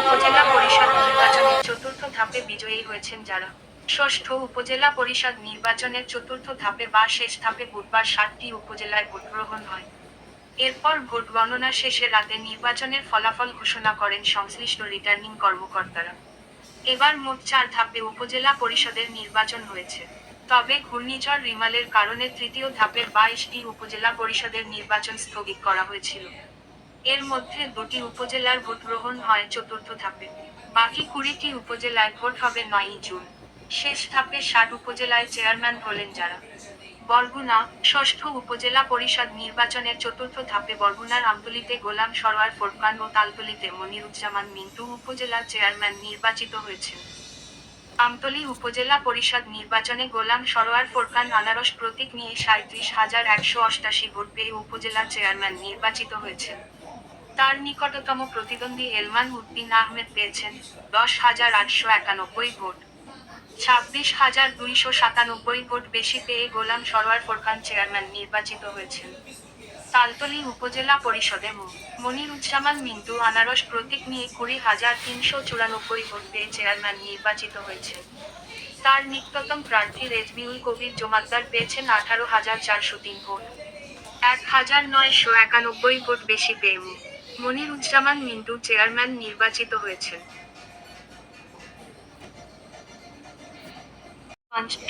উপজেলা পরিষদ নির্বাচনের চতুর্থ ধাপে বিজয়ী হয়েছেন যারা। ষষ্ঠ উপজেলা পরিষদ নির্বাচনের চতুর্থ ধাপে বা শেষ ধাপে বুধবার সাতটি উপজেলায় ভোট গ্রহণ হয়। এরপর ভোট গণনা শেষে রাতে নির্বাচনের ফলাফল ঘোষণা করেন সংশ্লিষ্ট রিটার্নিং কর্মকর্তারা। এবার মোট চার ধাপে উপজেলা পরিষদের নির্বাচন হয়েছে। তবে ঘূর্ণিঝড় রিমালের কারণে তৃতীয় ধাপের বাইশটি উপজেলা পরিষদের নির্বাচন স্থগিত করা হয়েছিল। এর মধ্যে দুটি উপজেলার ভোট গ্রহণ হয় চতুর্থ ধাপে। বাকি কুড়িটি উপজেলায় ভোট হবে নয়ই জুন। শেষ ধাপে ষাট উপজেলায় চেয়ারম্যান হলেন যারা। বরগুনা ষষ্ঠ উপজেলা পরিষদ নির্বাচনের চতুর্থ ধাপে বরগুনার আমতলিতে গোলাম সরোয়ার ফোরকান ও তালতলিতে মনিরুজ্জামান মিন্টু উপজেলা চেয়ারম্যান নির্বাচিত হয়েছেন। আমতলী উপজেলা পরিষদ নির্বাচনে গোলাম সরোয়ার ফোরকান আনারস প্রতীক নিয়ে সাঁত্রিশ হাজার একশো অষ্টাশি ভোট পেয়ে উপজেলা চেয়ারম্যান নির্বাচিত হয়েছেন। তার নিকটতম প্রতিদ্বন্দ্বী এলমান উদ্দিন আহমেদ পেয়েছেন দশ হাজার আটশো একানব্বই ভোট। ছাব্বিশ হাজার দুইশো সাতানব্বই ভোট বেশি পেয়ে গোলাম সরোয়ার ফোরকান চেয়ারম্যান নির্বাচিত হয়েছেন। তালতলী উপজেলা পরিষদে মনিরুজ্জামান মিন্টু আনারস প্রতীক নিয়ে কুড়ি হাজার তিনশো চুরানব্বই ভোট পেয়ে চেয়ারম্যান নির্বাচিত হয়েছেন। তার নিকটতম প্রার্থী রেজবিউল কবির জমাদ্দার পেয়েছেন আঠারো হাজার চারশো তিন ভোট। এক হাজার নয়শো একানব্বই ভোট বেশি পেয়ে মো মনিরুজ্জামান মিন্টু চেয়ারম্যান নির্বাচিত হয়েছেন।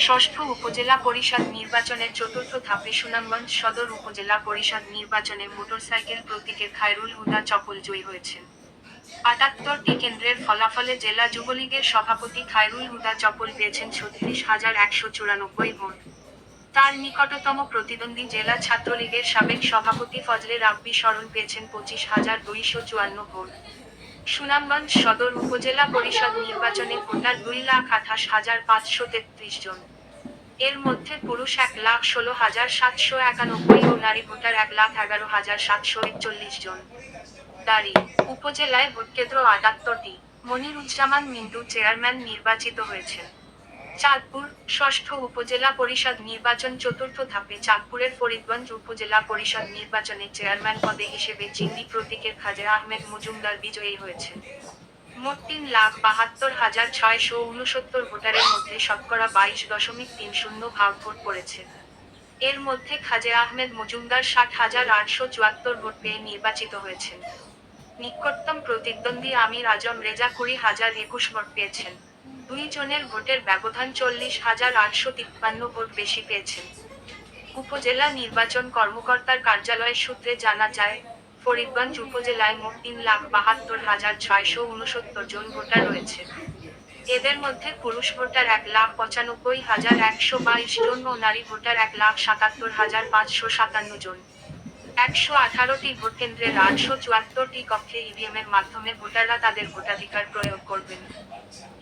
ষষ্ঠ উপজেলা পরিষদ নির্বাচনের চতুর্থ ধাপে সুনামগঞ্জ সদর উপজেলা পরিষদ নির্বাচনে মোটরসাইকেল প্রতীকের খায়রুল হুদা চপল জয়ী হয়েছেন। আটাত্তরটি কেন্দ্রের ফলাফলে জেলা যুবলীগের সভাপতি খায়রুল হুদা চপল পেয়েছেন ছত্রিশ হাজার একশো চুরানব্বই ভোট। তার নিকটতম প্রতিদ্বন্দ্বী জেলা ছাত্রলীগের সাবেক সভাপতি ফজলে রাব্বি স্মরণ পেয়েছেন পঁচিশ হাজার দুইশো চুয়ান্ন ভোট। সুনামগঞ্জ সদর উপজেলা পরিষদ নির্বাচনে ভোটার দুই লাখ আঠাশ হাজার পাঁচশো তেত্রিশ জন। এর মধ্যে পুরুষ এক লাখ ষোলো হাজার সাতশো একানব্বই ও নারী ভোটার এক লাখ এগারো হাজার সাতশো একচল্লিশ জন। দাঁড়ি, উপজেলায় ভোটকেন্দ্র আটাত্তরটি। মনিরুজ্জামান মিন্টু চেয়ারম্যান নির্বাচিত হয়েছেন। চাঁদপুর ষষ্ঠ উপজেলা পরিষদ নির্বাচন চতুর্থ ধাপে চাঁদপুরের ফরিদগঞ্জ উপজেলা পরিষদ নির্বাচনে চেয়ারম্যান পদে হিসেবে চিংড়ি প্রতীকের খাজা আহমেদ মজুমদার বিজয়ী হয়েছেন মোট তিন লাখ বাহাত্তর হাজার ছয়শো উনসত্তর ভোটারের মধ্যে শতকরা বাইশ দশমিক তিন শূন্য ভাগ ভোট পড়েছে। এর মধ্যে খাজা আহমেদ মজুমদার ষাট হাজার আটশো চুয়াত্তর ভোট পেয়ে নির্বাচিত হয়েছেন। নিকটতম প্রতিদ্বন্দ্বী আমির আজম রেজা কুড়ি হাজার একুশ ভোট পেয়েছেন। দুই জনের ভোটের ব্যবধান চল্লিশ হাজার আটশো তিপ্পান্ন ভোট বেশি পেয়েছেন। উপজেলা নির্বাচন কর্মকর্তার কার্যালয়ের সূত্রে জানা যায়, ফরিদগঞ্জ উপজেলায় মোট তিন লাখ বাহাত্তর হাজার ছয়শো উনসত্তর জন ভোটার রয়েছে। এদের মধ্যে পুরুষ ভোটার এক লাখ পঁচানব্বই হাজার একশো বাইশ জন ও নারী ভোটার এক লাখ সাতাত্তর হাজার পাঁচশো সাতান্ন জন। একশো আঠারোটি ভোট কেন্দ্রের আটশো চুয়াত্তরটি কক্ষে ইভিএমের মাধ্যমে ভোটাররা তাদের ভোটাধিকার প্রয়োগ করবেন।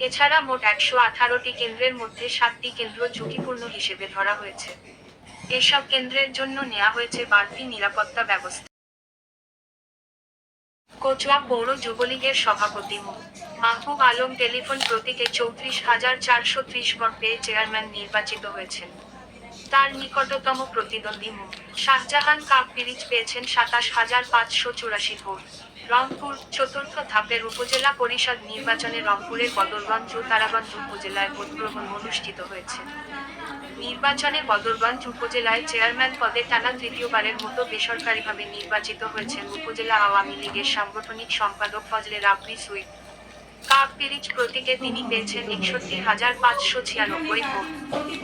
এছাড়া মোট একশো আঠারোটি কেন্দ্রের মধ্যে সাতটি কেন্দ্র ঝুঁকিপূর্ণ হিসেবে ধরা হয়েছে। এসব কেন্দ্রের জন্য নেওয়া হয়েছে বাড়তি নিরাপত্তা ব্যবস্থা। কচুয়া পৌর যুবলীগের সভাপতি মো। মাহবুব আলম টেলিফোন প্রতীকে চৌত্রিশ হাজার চারশো ত্রিশ ভোট পেয়ে চেয়ারম্যান নির্বাচিত হয়েছেন। তার নিকটতম প্রতিদ্বন্দ্বী মো শাহজাহান কাপ পিরিচ পেয়েছেন সাতাশ হাজার পাঁচশো চুরাশি ভোট। রংপুর চতুর্থ ধাপের উপজেলা পরিষদ নির্বাচনে রংপুরের বদরগঞ্জ ও তারাগঞ্জ উপজেলায় ভোট গ্রহণ অনুষ্ঠিত হয়েছে। নির্বাচনে বদরগঞ্জ উপজেলায় চেয়ারম্যান পদে টানা তৃতীয়বারের মতো বেসরকারিভাবে নির্বাচিত হয়েছেন উপজেলা আওয়ামী লীগের সাংগঠনিক সম্পাদক ফজলে রাব্বি সুইট। কাপ পিরিচ প্রতীকে তিনি পেয়েছেন একষট্টি হাজার পাঁচশো ছিয়ানব্বই ভোট।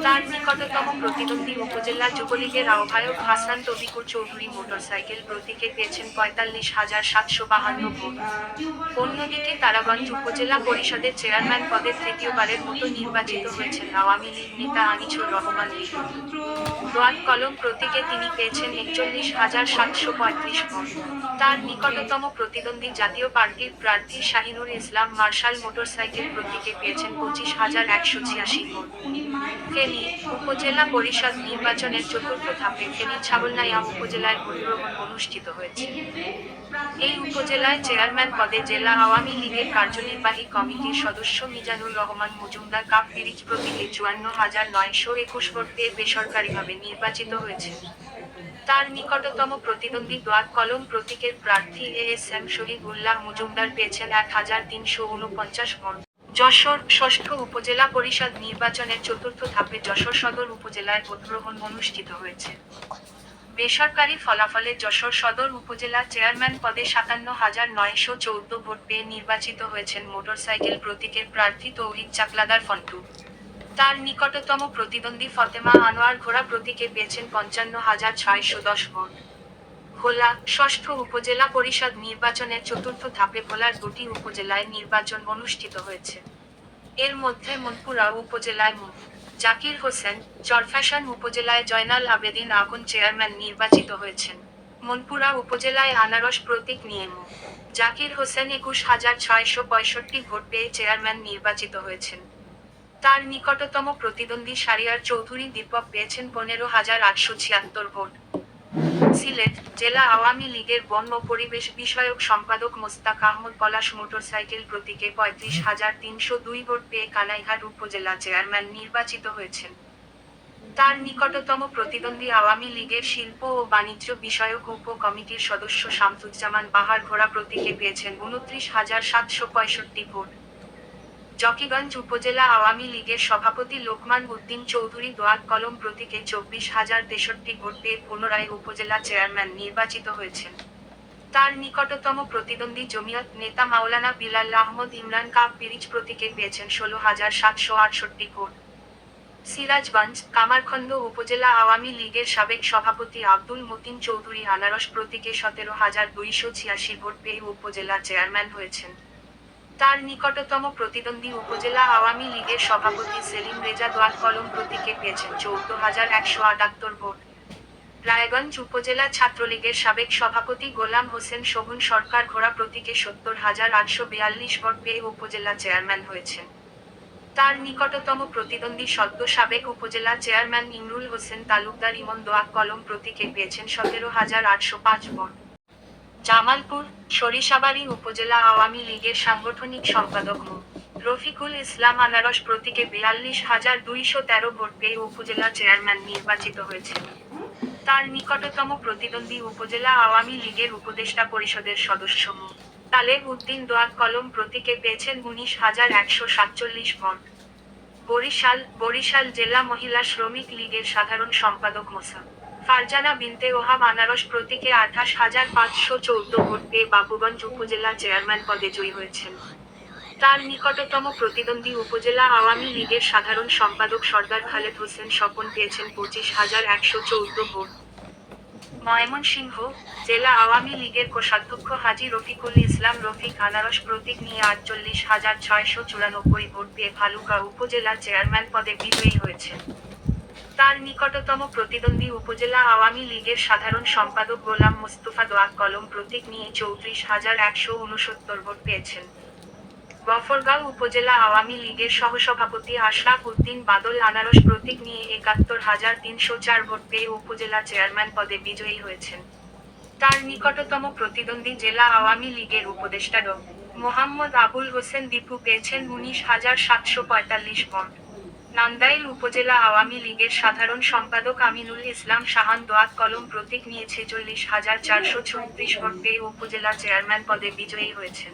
তার নিকটতম প্রতিদ্বন্দ্বী উপজেলা যুবলীগের আহ্বায়ক হাসান তবিকুর চৌধুরী মোটরসাইকেল প্রতীকে পেয়েছেন পঁয়তাল্লিশ হাজার সাতশো বাহান্ন ভোট। অন্যদিকে তারাগঞ্জ উপজেলা পরিষদের চেয়ারম্যান পদে তৃতীয়বারের মতো নির্বাচিত হয়েছেন আওয়ামী লীগ নেতা আনিছুর রহমান রোয়াদ কলম প্রতীকে তিনি পেয়েছেন একচল্লিশ হাজার সাতশো পঁয়ত্রিশ ভোট। তার নিকটতম প্রতিদ্বন্দ্বী জাতীয় পার্টির প্রার্থী শাহিনুর ইসলাম মার্শাল মোটরসাইকেল প্রতীকে পেয়েছেন পঁচিশ হাজার একশো ছিয়াশি ভোট ফেনী উপজেলা পরিষদ নির্বাচনের চতুর্থ ধাপে ফেনী ছাগলনাইয়া উপজেলায় ভোট গ্রহণ অনুষ্ঠিত হয়েছে। এই উপজেলায় চেয়ারম্যান পদে জেলা আওয়ামী লীগের কার্যনির্বাহী কমিটির সদস্য মিজানুর রহমান মজুমদার কাপ পিরিচ প্রতীকে চুয়ান্ন হাজার নয়শো একুশ ভোট পেয়ে বেসরকারিভাবে নির্বাচিত হয়েছে তার নিকটতম প্রতিদ্বন্দ্বী দোয়াত কলম প্রতীকের প্রার্থী A S M Shahid Ullah Majumder পেয়েছেন এক হাজার তিনশো উনপঞ্চাশ ভোট। যশোর ষষ্ঠ উপজেলা পরিষদ নির্বাচনের চতুর্থ ধাপে যশোর সদর উপজেলায় ভোটগ্রহণ অনুষ্ঠিত হয়েছে। বেসরকারি ফলাফলে যশোর সদর উপজেলা চেয়ারম্যান পদে সাতান্ন হাজার নয়শো চৌদ্দ ভোট পেয়ে নির্বাচিত হয়েছেন মোটরসাইকেল প্রতীকের প্রার্থী তৌহিদ চাকলাদার ফন্টু। তার নিকটতম প্রতিদ্বন্দ্বী ফতেমা আনোয়ার ঘোড়া প্রতীকে পেয়েছেন পঞ্চান্ন হাজার ছয়শো দশ ভোট। ভোলা ষষ্ঠ উপজেলা পরিষদ নির্বাচনের চতুর্থ ধাপে ভোলার দুটি উপজেলায় নির্বাচন অনুষ্ঠিত হয়েছে। এর মধ্যে মনপুরা উপজেলায় মো জাকির হোসেন, চরফ্যাশন উপজেলায় জয়নাল আবেদিন আগুন চেয়ারম্যান নির্বাচিত হয়েছেন। মনপুরা উপজেলায় আনারস প্রতীক নিয়ে মো জাকির হোসেন একুশ হাজার ছয়শো পঁয়ষট্টি ভোট পেয়ে চেয়ারম্যান নির্বাচিত হয়েছেন। তার নিকটতম প্রতিদ্বন্দ্বী সারিয়ার চৌধুরী দীপক পেয়েছেন পনেরো হাজার আটশো ছিয়াত্তর ভোট। সিলেট জেলা আওয়ামী লীগের বন ও পরিবেশ বিষয়ক সম্পাদক মোস্তাক আহমদ পলাশ মোটরসাইকেল প্রতীকে পঁয়ত্রিশ হাজার তিনশো দুই ভোট পেয়ে কানাইঘাট উপজেলা চেয়ারম্যান নির্বাচিত হয়েছেন। তার নিকটতম প্রতিদ্বন্দ্বী আওয়ামী লীগের শিল্প ও বাণিজ্য বিষয়ক উপ কমিটির সদস্য শামসুজ্জামান বাহার ঘোড়া প্রতীকে পেয়েছেন উনত্রিশ হাজার সাতশো পঁয়ষট্টি ভোট। জকিগঞ্জ উপজেলা আওয়ামী লীগের সভাপতি লোকমান উদ্দিন চৌধুরী দোয়াত কলম প্রতীকে চব্বিশ হাজার তেষট্টি ভোট পেয়ে পুনরায় উপজেলা চেয়ারম্যান নির্বাচিত হয়েছেন। তার নিকটতম প্রতিদ্বন্দ্বী জমিয়ত নেতা মাওলানা বিলাল আহমদ ইমরান কাপ পিরিচ প্রতীকে পেয়েছেন ষোলো হাজার সাতশো আটষট্টি ভোট। সিরাজগঞ্জ কামারখন্দ উপজেলা আওয়ামী লীগের সাবেক সভাপতি আব্দুল মতিন চৌধুরী আনারস প্রতীকে সতেরো হাজার দুইশো ছিয়াশি ভোট পেয়ে উপজেলা চেয়ারম্যান হয়েছেন। তার নিকটতম প্রতিদ্বন্দ্বী উপজেলা আওয়ামী লীগের সভাপতি সেলিম রেজা দোয়াত কলম প্রতীকে পেয়েছেন চৌদ্দ হাজার একশো আটাত্তর ভোট। রায়গঞ্জ উপজেলা ছাত্রলীগের সাবেক সভাপতি গোলাম হোসেন শোভন সরকার ঘোড়া প্রতীকে সত্তর হাজার আটশো বিয়াল্লিশ ভোট পেয়ে উপজেলা চেয়ারম্যান হয়েছেন। তার নিকটতম প্রতিদ্বন্দ্বী সদ্য সাবেক উপজেলা চেয়ারম্যান ইমরুল হোসেন তালুকদার ইমন দোয়াক কলম প্রতীকে পেয়েছেন সতেরো হাজার আটশো পাঁচ ভোট। জামালপুর, সরিষাবাড়ী উপজেলা আওয়ামী লীগের সাংগঠনিক সম্পাদক মো রফিকুল ইসলাম আনারস প্রতীকে বিয়াল্লিশ হাজার দুইশো তেরো ভোট পেয়ে উপজেলা চেয়ারম্যান নির্বাচিত হয়েছেন। তার নিকটতম প্রতিদ্বন্দ্বী উপজেলা আওয়ামী লীগের উপদেষ্টা পরিষদের সদস্য মো তালেব উদ্দিন দোয়াত কলম প্রতীকে পেয়েছেন উনিশ হাজার একশো সাতচল্লিশ ভোট। বরিশাল বরিশাল জেলা মহিলা শ্রমিক লীগের সাধারণ সম্পাদক মোসা ফারজানা বিনতে ওহাব আনারস প্রতীকে আঠাশ হাজার পাঁচশো চৌদ্দ ভোট পেয়ে বাবুগঞ্জ উপজেলা চেয়ারম্যান পদে জয়ী হয়েছেন। তার নিকটতম প্রতিদ্বন্দ্বী উপজেলা আওয়ামী লীগের সাধারণ সম্পাদক সর্দার খালেদ হোসেন স্বপন পেয়েছেন পঁচিশ হাজার একশো চৌদ্দ ভোট। ময়মনসিংহ জেলা আওয়ামী লীগের কোষাধ্যক্ষ হাজি রফিকুল ইসলাম রফিক আনারস প্রতীক নিয়ে আটচল্লিশ হাজার ছয়শো চুরানব্বই ভোট পেয়ে ভালুকা উপজেলা চেয়ারম্যান পদে বিজয়ী হয়েছেন। তার নিকটতম প্রতিদ্বন্দ্বী উপজেলা আওয়ামী লীগের সাধারণ সম্পাদক গোলাম মোস্তফা দোয়াত কলম প্রতীক নিয়ে চৌত্রিশ হাজার একশো উনসত্তর ভোট পেয়েছেন। গফরগাঁও উপজেলা আওয়ামী লীগের সহসভাপতি আশরাফ উদ্দিন বাদল আনারস প্রতীক নিয়ে একাত্তর হাজার তিনশো চার ভোট পেয়ে উপজেলা চেয়ারম্যান পদে বিজয়ী হয়েছেন। তার নিকটতম প্রতিদ্বন্দ্বী জেলা আওয়ামী লীগের উপদেষ্টা ড। মোহাম্মদ আবুল হোসেন দীপু পেয়েছেন উনিশ হাজার সাতশো পঁয়তাল্লিশ ভোট। নান্দাইল উপজেলা আওয়ামী লীগের সাধারণ সম্পাদক আমিনুল ইসলাম শাহান দোয়াত কলম প্রতীক নিয়ে ছেচল্লিশ হাজার চারশো ছত্রিশ ভোট পেয়ে উপজেলা চেয়ারম্যান পদে বিজয়ী হয়েছেন।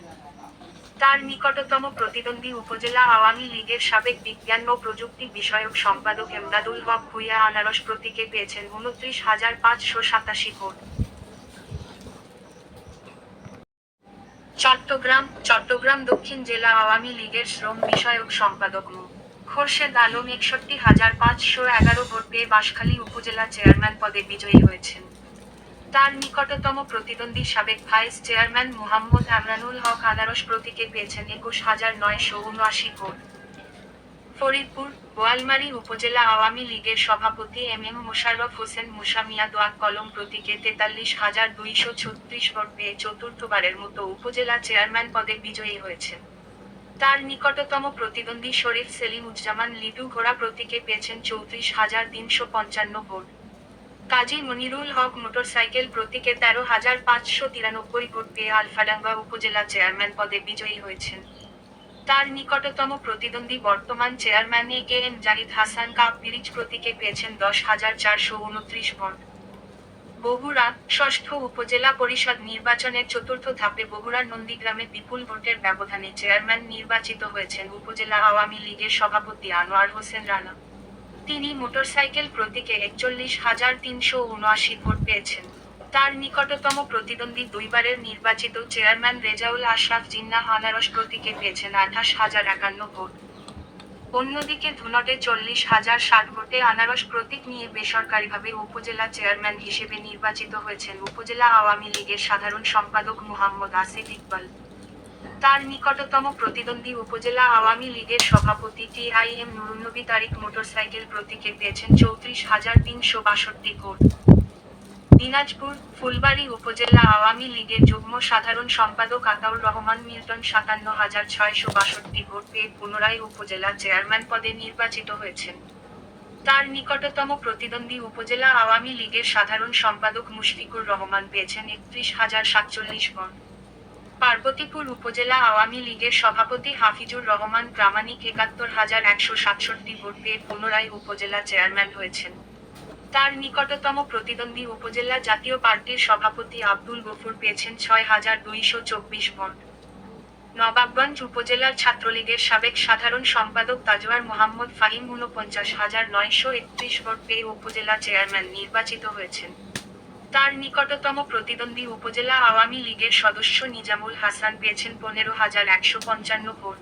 তার নিকটতম প্রতিদ্বন্দ্বী উপজেলা আওয়ামী লীগের সাবেক বিজ্ঞান ও প্রযুক্তি বিষয়ক সম্পাদক এমদাদুল হক ভুইয়া আনারস প্রতীকে পেয়েছেন উনত্রিশ হাজার পাঁচশো সাতাশি ভোট। চট্টগ্রাম চট্টগ্রাম দক্ষিণ জেলা আওয়ামী লীগের শ্রম বিষয়ক সম্পাদক মো। খোরশেদ আলম একষট্টি হাজার পাঁচশো এগারো ভোট পেয়ে বাঁশখালী উপজেলা চেয়ারম্যান পদে বিজয়ী হয়েছেন। তার নিকটতম প্রতিদ্বন্দ্বী সাবেক ভাইস চেয়ারম্যান মোহাম্মদ আমরানুল হক আনারস প্রতীকে পেয়েছেন একুশ হাজার নয়শো উনআশি ভোট। ফরিদপুর, বোয়ালমারী উপজেলা আওয়ামী লীগের সভাপতি এম এম মোশাররফ হোসেন মুসামিয়া দোয়াত কলম প্রতীকে তেতাল্লিশ হাজার দুইশো ছত্রিশ ভোট পেয়ে চতুর্থবারের মতো উপজেলা চেয়ারম্যান পদে বিজয়ী হয়েছেন। তার নিকটতম প্রতিদ্বন্দ্বী শরীফ সেলিম উজ্জামান লিটু ঘোড়া প্রতীকে পেয়েছেন চৌত্রিশ হাজার তিনশো পঞ্চান্ন ভোট কাজী মনিরুল হক মোটরসাইকেল প্রতীকে তেরো হাজার পাঁচশো তিরানব্বই ভোট পেয়ে আলফাডাঙ্গা উপজেলা চেয়ারম্যান পদে বিজয়ী হয়েছেন। তার নিকটতম প্রতিদ্বন্দ্বী বর্তমান chairman A K M Zahid Hasan cup পিরিচ প্রতীকে পেয়েছেন দশ হাজার চারশো উনত্রিশ ভোট বগুড়া ষষ্ঠ উপজেলা পরিষদ নির্বাচনের চতুর্থ ধাপে বগুড়ার নন্দীগ্রামে বিপুল ভোটের ব্যবধানে চেয়ারম্যান নির্বাচিত হয়েছেন উপজেলা আওয়ামী লীগের সভাপতি আনোয়ার হোসেন রানা। তিনি মোটরসাইকেল প্রতীকে একচল্লিশ হাজার তিনশো উনআশি ভোট পেয়েছেন। তার নিকটতম প্রতিদ্বন্দ্বী দুইবারের নির্বাচিত চেয়ারম্যান রেজাউল আশরাফ জিন্নাহ আনারস প্রতীকে পেয়েছেন আঠাশ হাজার একান্ন ভোট। অন্যদিকে ধুনটে চল্লিশ হাজার ষাট ভোটে আনারস প্রতীক নিয়ে বেসরকারিভাবে উপজেলা চেয়ারম্যান হিসেবে নির্বাচিত হয়েছেন উপজেলা আওয়ামী লীগের সাধারণ সম্পাদক মোহাম্মদ আসিফ ইকবাল। তার নিকটতম প্রতিদ্বন্দ্বী উপজেলা আওয়ামী লীগের সভাপতি T I M Nurunnabi Tariq motorcycle প্রতীকে পেয়েছেন চৌত্রিশ হাজার তিনশো বাষট্টি ভোট। দিনাজপুর, ফুলবাড়ী উপজেলা আওয়ামী লীগের যুগ্ম সাধারণ সম্পাদক আতাউর রহমান মিল্টন সাতান্ন হাজার ছয়শো বাষট্টি ভোট পেয়ে পুনরায় উপজেলা চেয়ারম্যান পদে নির্বাচিত হয়েছেন। তার নিকটতম প্রতিদ্বন্দ্বী উপজেলা আওয়ামী লীগের সাধারণ সম্পাদক মুশফিকুর রহমান পেয়েছেন একত্রিশ হাজার সাতচল্লিশ ভোট। পার্বতীপুর উপজেলা আওয়ামী লীগের সভাপতি হাফিজুর রহমান প্রামাণিক একাত্তর হাজার একশো সাতষট্টি ভোট পেয়ে পুনরায় উপজেলা চেয়ারম্যান হয়েছেন। তার নিকটতম প্রতিদ্বন্দ্বী উপজেলা জাতীয় পার্টির সভাপতি আব্দুল গফুর পেয়েছেন ছয় হাজার দুইশো চব্বিশ ভোট। নবাবগঞ্জ উপজেলার ছাত্রলীগের সাবেক সাধারণ সম্পাদক তাজওয়ার মোহাম্মদ ফাহিম ঊনপঞ্চাশ হাজার নয়শো একত্রিশ ভোট পেয়ে উপজেলা চেয়ারম্যান নির্বাচিত হয়েছেন। তার নিকটতম প্রতিদ্বন্দ্বী উপজেলা আওয়ামী লীগের সদস্য নিজামুল হাসান পেয়েছেন পনেরো হাজার একশো পঞ্চান্ন ভোট।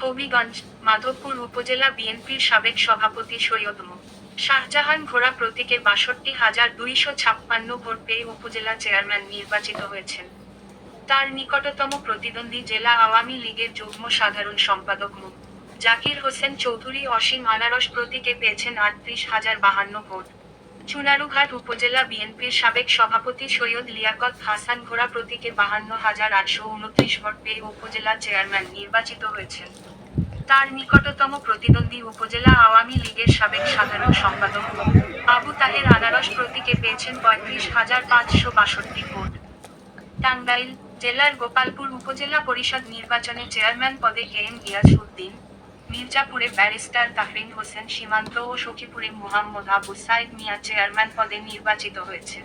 হবিগঞ্জ, মাধবপুর উপজেলা বিএনপির সাবেক সভাপতি সৈয়দ মো শাহজাহান ঘোড়া প্রতীকে বাষট্টি হাজার দুইশো ছাপ্পান্ন ভোট পেয়ে উপজেলা চেয়ারম্যান নির্বাচিত হয়েছেন। তার নিকটতম প্রতিদ্বন্দ্বী জেলা আওয়ামী লীগের যুগ্ম সাধারণ সম্পাদক মো। জাকির হোসেন চৌধুরী অসীম আনারস প্রতীকে পেয়েছেন আটত্রিশ হাজার বাহান্ন ভোট। চুনারুঘাট উপজেলা বিএনপির সাবেক সভাপতি সৈয়দ লিয়াকত হাসান ঘোড়া প্রতীকে বাহান্ন হাজার আটশো উনত্রিশ ভোট পেয়ে উপজেলা চেয়ারম্যান নির্বাচিত হয়েছেন। তার নিকটতম প্রতিদ্বন্দ্বী উপজেলা আওয়ামী লীগের সাবেক সাধারণ সম্পাদক। আবু তাহের আনারস প্রতীকে পেয়েছেন পঁয়ত্রিশ হাজার পাঁচশো বাষট্টি ভোট টাঙ্গাইল জেলার গোপালপুর উপজেলা পরিষদ নির্বাচনে চেয়ারম্যান পদে কে এম গিয়াস উদ্দিন মির্জাপুরে ব্যারিস্টার তাহরিন হোসেন সীমান্ত ও সখীপুরে মোহাম্মদ আবু সাইদ মিয়া চেয়ারম্যান পদে নির্বাচিত হয়েছে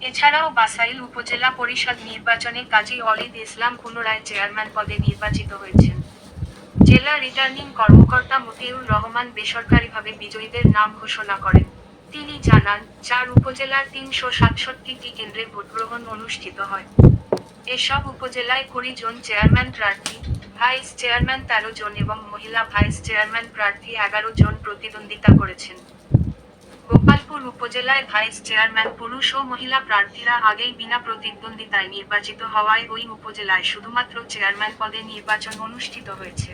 এছাড়াও বাসাইল উপজেলা পরিষদ নির্বাচনে কাজী অলিদ ইসলাম পুনরায় চেয়ারম্যান পদে নির্বাচিত হয়েছেন জেলা রিটার্নিং কর্মকর্তা মতিউর রহমান বেসরকারিভাবে বিজয়ীদের নাম ঘোষণা করেন। তিনি জানান, চার উপজেলার তিনশো সাতষট্টিটি কেন্দ্রে ভোটগ্রহণ অনুষ্ঠিত হয়। এসব উপজেলায় কুড়ি জন চেয়ারম্যান প্রার্থী, ভাইস চেয়ারম্যান তেরো জন এবং মহিলা ভাইস চেয়ারম্যান প্রার্থী এগারো জন প্রতিদ্বন্দ্বিতা করেছেন। গোপালপুর উপজেলায় ভাইস চেয়ারম্যান পুরুষ ও মহিলা প্রার্থীরা আগেই বিনা প্রতিদ্বন্দ্বিতায় নির্বাচিত হওয়ায় ওই উপজেলায় শুধুমাত্র চেয়ারম্যান পদে নির্বাচন অনুষ্ঠিত হয়েছে।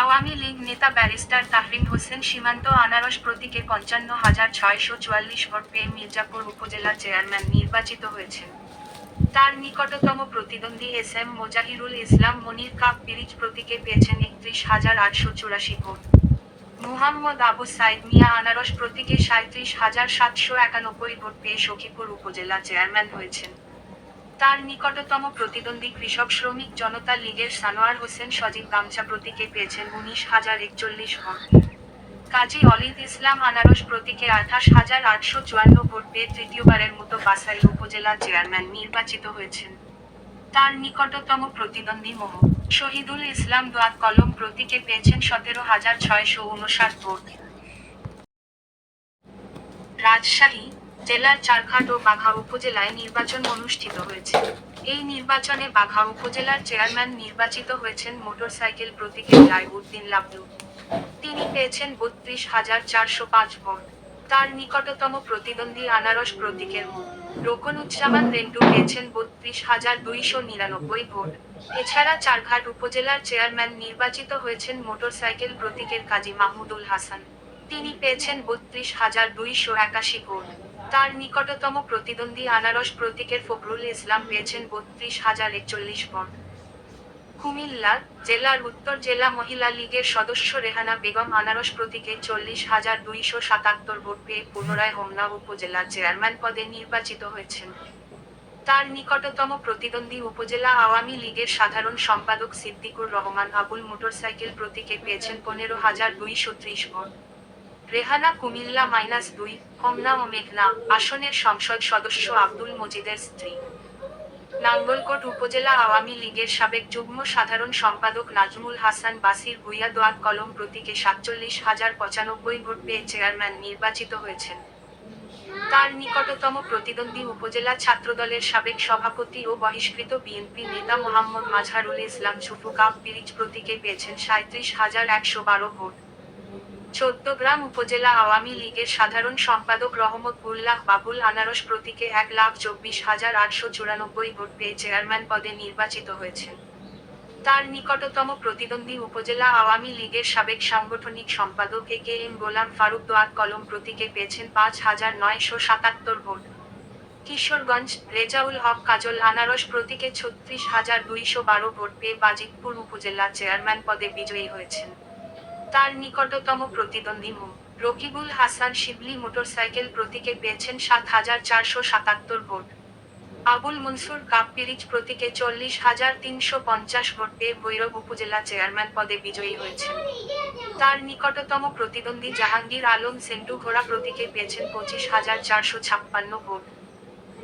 আওয়ামী লীগ নেতা ব্যারিস্টার তাহরিন হোসেন সীমান্ত আনারস প্রতীকে পঞ্চান্ন হাজার ছয়শো চুয়াল্লিশ ভোট পেয়ে মির্জাপুর উপজেলা চেয়ারম্যান নির্বাচিত হয়েছেন। তার নিকটতম প্রতিদ্বন্দ্বী S M Mozahirul Islam Monir cup পিরিচ প্রতীকে পেয়েছেন একত্রিশ হাজার আটশো চুরাশি ভোট। মুহাম্মদ আবু সাইদ মিয়া আনারস প্রতীকে সাঁত্রিশ হাজার সাতশো একানব্বই ভোট পেয়ে সখীপুর উপজেলা চেয়ারম্যান হয়েছেন। তার নিকটতম প্রতিদ্বন্দ্বী কৃষক শ্রমিক জনতা লীগের সানোয়ার হোসেন সজীব গামছা প্রতীকে পেয়েছেন উনিশ হাজার একচল্লিশ ভোট। কাজী অলিদ ইসলাম আনারস প্রতীকে আঠাশ হাজার আটশো চুয়ান্ন ভোট পেয়ে তৃতীয়বারের মতো বাসাইল উপজেলা চেয়ারম্যান নির্বাচিত হয়েছেন। তার নিকটতম প্রতিদ্বন্দ্বী মোহ শহীদুল ইসলাম দোয়াত কলম প্রতীকে পেয়েছেন সতেরো হাজার ছয়শো উনষাট ভোট। রাজশাহী জেলার চারঘাট ও বাঘা উপজেলায় নির্বাচন অনুষ্ঠিত হয়েছে। এই নির্বাচনে বাঘা উপজেলার চেয়ারম্যান নির্বাচিত হয়েছেন মোটরসাইকেল প্রতীকের রায়উদ্দিন লাবলু। তিনি পেয়েছেন বত্রিশ হাজার চারশো পাঁচ ভোট। তার নিকটতম প্রতিদ্বন্দ্বী আনারস প্রতীকের মুখ রোকনুজ্জামান রেন্টু পেয়েছেন বত্রিশ হাজার দুইশো নিরানব্বই ভোট। এছাড়া চারঘাট উপজেলার চেয়ারম্যান নির্বাচিত হয়েছেন মোটরসাইকেল প্রতীকের কাজী মাহমুদুল হাসান। তিনি পেয়েছেন বত্রিশ হাজার দুইশো একাশি ভোট। তার নিকটতম প্রতিদ্বন্দ্বী আনারস প্রতীকের ফখরুল ইসলাম পেয়েছেন বত্রিশ হাজার একচল্লিশ ভোট। কুমিল্লা জেলার উত্তর জেলা মহিলা লীগের সদস্য রেহানা বেগম আনারস প্রতীকে চল্লিশ হাজার দুইশো সাতাত্তর ভোট পেয়ে পুনরায় হোমনা উপজেলার চেয়ারম্যান পদে নির্বাচিত হয়েছেন। তার নিকটতম প্রতিদ্বন্দ্বী উপজেলা আওয়ামী লীগের সাধারণ সম্পাদক সিদ্দিকুর রহমান আবুল মোটরসাইকেল প্রতীকে পেয়েছেন পনেরো হাজার দুইশো ত্রিশ ভোট। রেহানা কুমিল্লা মাইনাস দুই, হোমনা ও মেঘনা আসনের সংসদ সদস্য আব্দুল মজিদের স্ত্রী। নাঙ্গলকোট উপজেলা আওয়ামী লীগের সাবেক যুগ্ম সাধারণ সম্পাদক নাজমুল হাসান বাসির ভুইয়া দোয়াত কলম প্রতীকে সাতচল্লিশ হাজার পঁচানব্বই ভোট পেয়ে চেয়ারম্যান নির্বাচিত হয়েছেন। তার নিকটতম প্রতিদ্বন্দ্বী উপজেলা ছাত্রদলের সাবেক সভাপতি ও বহিষ্কৃত বিএনপি নেতা মোহাম্মদ মাজহারুল ইসলাম ঝুফু কাপ পিরিচ প্রতীকে পেয়েছেন সাঁত্রিশ হাজার একশো বারো ভোট। চৌদ্দগ্রাম উপজেলা আওয়ামী লীগের সাধারণ সম্পাদক রহমত উল্লাহ বাবুল আনারস প্রতীকে এক লাখ চব্বিশ হাজার আটশো চুরানব্বই ভোট পেয়ে চেয়ারম্যান পদে নির্বাচিত হয়েছেন। তার নিকটতম প্রতিদ্বন্দ্বী উপজেলা আওয়ামী লীগের সাবেক সাংগঠনিক সম্পাদক এ কে এম গোলাম ফারুক দোয়াত কলম প্রতীকে পেয়েছেন পাঁচ হাজার নয়শো সাতাত্তর ভোট। কিশোরগঞ্জ রেজাউল হক কাজল আনারস প্রতীকে ছত্রিশ হাজার দুইশো বারো ভোট পেয়ে বাজিতপুর উপজেলা চেয়ারম্যান পদে বিজয়ী হয়েছেন। তার নিকটতম প্রতিদ্বন্দ্বী মো রকিবুল হাসান শিবলি মোটরসাইকেল প্রতীকে পেয়েছেন সাত হাজার চারশো সাতাত্তর ভোট। আবুল মনসুর কাপ্পিরিচ প্রতীকে চল্লিশ হাজার তিনশো পঞ্চাশ ভোট পেয়ে ভৈরব উপজেলা চেয়ারম্যান পদে বিজয়ী হয়েছেন। তার নিকটতম প্রতিদ্বন্দ্বী জাহাঙ্গীর আলম সেন্টু ঘোড়া প্রতীকে পেয়েছেন পঁচিশ হাজার চারশো ছাপ্পান্ন ভোট।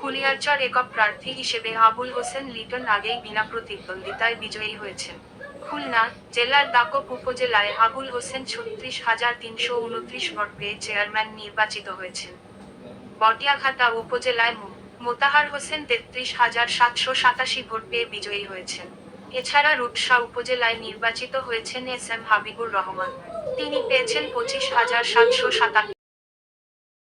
কুলিয়ারচর একক প্রার্থী হিসেবে আবুল হোসেন লিটন আগেই বিনা প্রতিদ্বন্দ্বিতায় বিজয়ী হয়েছেন। খুলনা জেলার দাকপ উপজেলায় আবুল হোসেন ছত্রিশ হাজার তিনশো উনত্রিশ ভোট পেয়ে চেয়ারম্যান নির্বাচিত হয়েছেন। বটিয়াঘাটা উপজেলায় মোতাহার হোসেন তেত্রিশ হাজার সাতশো সাতাশি ভোট পেয়ে বিজয়ী হয়েছেন। এছাড়া রূপসা উপজেলায় নির্বাচিত হয়েছেন এস এম হাবিবুর রহমান। তিনি পেয়েছেন পঁচিশ হাজার সাতশো সাতান্ন